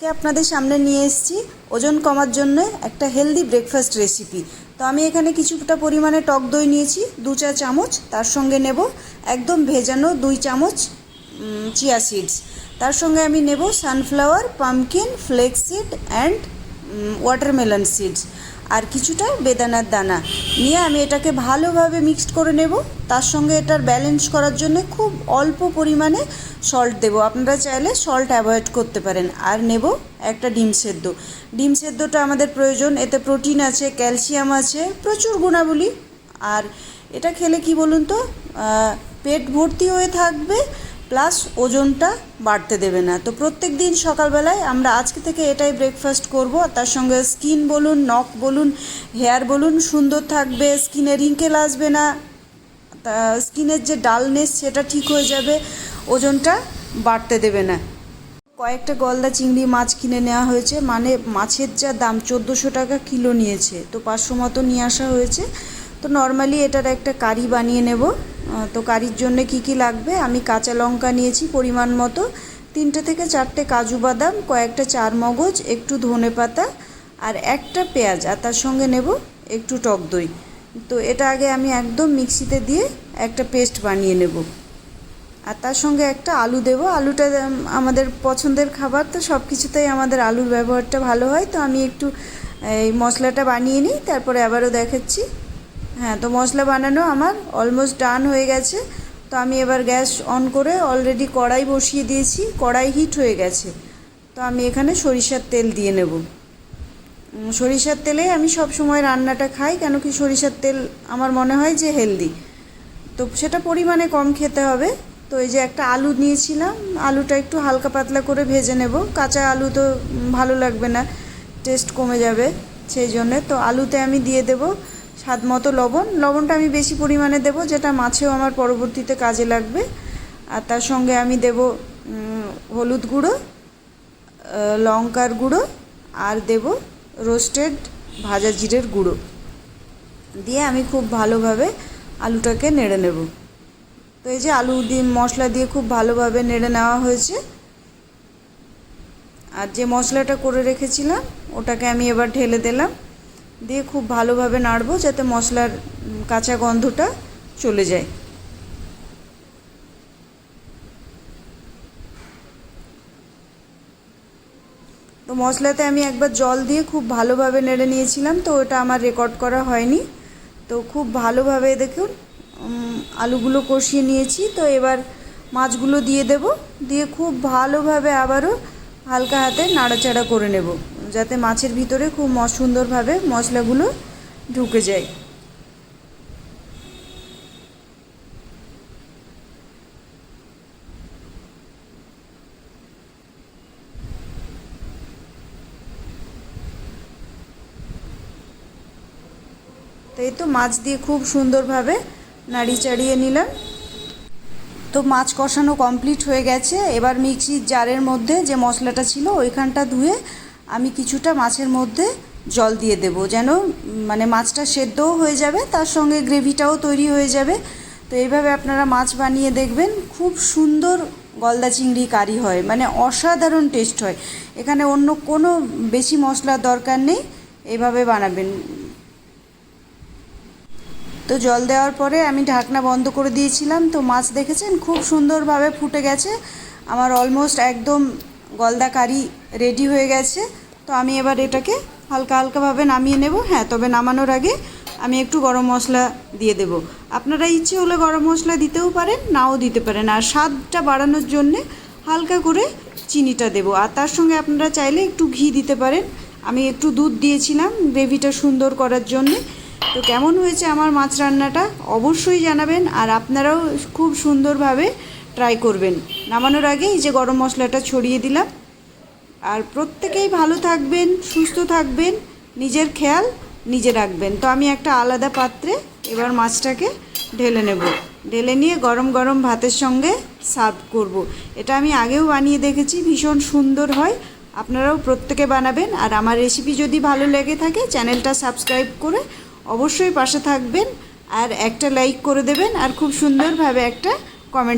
আজকে আপনাদের সামনে নিয়ে এসেছি ওজন কমার জন্য একটা হেলদি ব্রেকফাস্ট রেসিপি তো আমি এখানে কিছুটা পরিমাণে টক দই নিয়েছি, দু চা চামচ, তার সঙ্গে নেব একদম ভেজানো দুই চামচ চিয়া সিডস তার সঙ্গে আমি নেব sunflower pumpkin flax seed and watermelon seeds আর কিছুটা বেদানার দানা। নিয়ে আমি এটাকে ভালোভাবে মিক্সড করে নেব। তার সঙ্গে এটার ব্যালেন্স করার জন্য খুব অল্প পরিমাণে সল্ট দেব। আপনারা চাইলে সল্ট অ্যাভয়েড করতে পারেন। আর নেব একটা ডিম সেদ্ধ। ডিম সেদ্ধটা আমাদের প্রয়োজন। এতে প্রোটিন আছে ক্যালসিয়াম আছে, প্রচুর গুণাবলী। আর এটা খেলে কি বলুন তো পেট ভর্তি হয়ে থাকবে। প্লাস ওজনটা বাড়তে দেবে না। তো প্রত্যেক দিন সকালবেলায় আমরা আজকে থেকে এটাই ব্রেকফাস্ট করব। তার সঙ্গে স্কিন বলুন নখ বলুন হেয়ার বলুন, সুন্দর থাকবে স্কিনে রিঙ্কেল আসবে না। স্কিনের যে ডালনেস সেটা ঠিক হয়ে যাবে, ওজনটা বাড়তে দেবে না। কয়েকটা গলদা চিংড়ি মাছ কিনে নেওয়া হয়েছে মানে মাছের যা দাম, চোদ্দোশো টাকা কিলো নিয়েছে। তো পাঁচশো মতো নিয়ে আসা হয়েছে। তো নর্মালি এটার একটা কারি বানিয়ে নেব। তো কারির জন্য কি কি লাগবে? আমি কাঁচা লঙ্কা নিয়েছি পরিমাণ মতো। তিনটে থেকে চারটে কাজু বাদাম, কয়েকটা চার মগজ, একটু ধনে পাতা আর একটা পেঁয়াজ আর তার সঙ্গে নেব একটু টক দই। তো এটা আগে আমি একদম মিক্সিতে দিয়ে একটা পেস্ট বানিয়ে নেব। আর তার সঙ্গে একটা আলু দেবো। আলুটা আমাদের পছন্দের খাবার, তো সব কিছুতেই আমাদের আলুর ব্যবহারটা ভালো হয়। তো আমি একটু, এই মশলাটা বানিয়ে নিই, তারপরে আবারও দেখাচ্ছি। হ্যাঁ তো মশলা বানানো আমার অলমোস্ট ডান হয়ে গেছে। তো আমি এবার গ্যাস অন করে অলরেডি কড়াই বসিয়ে দিয়েছি, কড়াই হিট হয়ে গেছে। তো আমি এখানে সরিষার তেল দিয়ে নেব। সরিষার তেলে আমি সব সময় রান্নাটা খাই, কেন কি সরিষার তেল আমার মনে হয় যে হেলদি তো সেটা পরিমাণে কম খেতে হবে। তো এই যে একটা আলু নিয়েছিলাম, আলুটা একটু হালকা পাতলা করে ভেজে নেব। কাঁচা আলু তো ভালো লাগবে না টেস্ট কমে যাবে, সেই জন্যে। তো আলুতে আমি দিয়ে দেব স্বাদ মতো লবণ। লবণটা আমি বেশি পরিমাণে দেব, যেটা মাছেও আমার পরবর্তীতে কাজে লাগবে। আর তার সঙ্গে আমি দেব হলুদ গুঁড়ো লঙ্কার গুঁড়ো, আর দেব রোস্টেড ভাজা জিরের গুঁড়ো। দিয়ে আমি খুব ভালোভাবে আলুটাকে নেড়ে নেব। তো এই যে আলু দিয়ে, মশলা দিয়ে খুব ভালোভাবে নেড়ে নেওয়া হয়েছে। আর যে মশলাটা করে রেখেছিলাম, ওটাকে আমি এবার ঢেলে দিলাম। দিয়ে খুব ভালোভাবে নাড়বো যাতে মশলার কাঁচা গন্ধটা চলে যায়। তো মশলাতে আমি একবার জল দিয়ে খুব ভালোভাবে নেড়ে নিয়েছিলাম, তো ওটা আমার রেকর্ড করা হয়নি। তো খুব ভালোভাবে দেখুন আলুগুলো কষিয়ে নিয়েছি, তো এবার মাছগুলো দিয়ে দেব, দিয়ে খুব ভালোভাবে আবারও হালকা হাতে নাড়াচাড়া করে নেব। যাতে মাছের ভিতরে খুব সুন্দরভাবে মশলাগুলো ঢুকে যায়। তো এই তো মাছ দিয়ে খুব সুন্দরভাবে নাড়ি চাড়িয়ে নিলাম। তো মাছ কষানো কমপ্লিট হয়ে গেছে। এবার মিক্সির জারের মধ্যে যে মশলাটা ছিল, ওইখানটা ধুয়ে আমি কিছুটা মাছের মধ্যে জল দিয়ে দেব, যেন মানে মাছটা সেদ্ধও হয়ে যাবে, তার সঙ্গে গ্রেভিটাও তৈরি হয়ে যাবে। তো এইভাবে আপনারা মাছ বানিয়ে দেখবেন, খুব সুন্দর গলদা চিংড়ি কারি হয় মানে অসাধারণ টেস্ট হয়। এখানে অন্য কোনো বেশি মশলার দরকার নেই এইভাবে বানাবেন। তো জল দেওয়ার পরে আমি ঢাকনা বন্ধ করে দিয়েছিলাম, তো মাছ দেখেছেন, খুব সুন্দরভাবে ফুটে গেছে। আমার অলমোস্ট একদম গলদা কারি রেডি হয়ে গেছে। তো আমি এবার এটাকে হালকা হালকাভাবে নামিয়ে নেব। হ্যাঁ তবে নামানোর আগে আমি একটু গরম মশলা দিয়ে দেব। আপনারা ইচ্ছে হলে গরম মশলা দিতেও পারেন, নাও দিতে পারেন। আর স্বাদটা বাড়ানোর জন্যে হালকা করে চিনিটা দেবো। আর তার সঙ্গে আপনারা চাইলে একটু ঘি দিতে পারেন। আমি একটু দুধ দিয়েছিলাম গ্রেভিটা সুন্দর করার জন্যে। তো কেমন হয়েছে আমার মাছ রান্নাটা অবশ্যই জানাবেন। আর আপনারাও খুব সুন্দরভাবে ট্রাই করবেন। নামানোর আগে এই যে গরম মশলাটা ছড়িয়ে দিলাম। আর প্রত্যেকেই ভালো থাকবেন, সুস্থ থাকবেন, নিজের খেয়াল নিজে রাখবেন। তো আমি একটা আলাদা পাত্রে এবার মাছটাকে ঢেলে নেব। ঢেলে নিয়ে গরম গরম ভাতের সঙ্গে সার্ভ করব। এটা আমি আগেও বানিয়ে দেখেছি, ভীষণ সুন্দর হয়। আপনারাও প্রত্যেকে বানাবেন। আর আমার রেসিপি যদি ভালো লেগে থাকে, চ্যানেলটা সাবস্ক্রাইব করে অবশ্যই পাশে থাকবেন। আর একটা লাইক করে দেবেন। আর খুব সুন্দরভাবে একটা কমেন্ট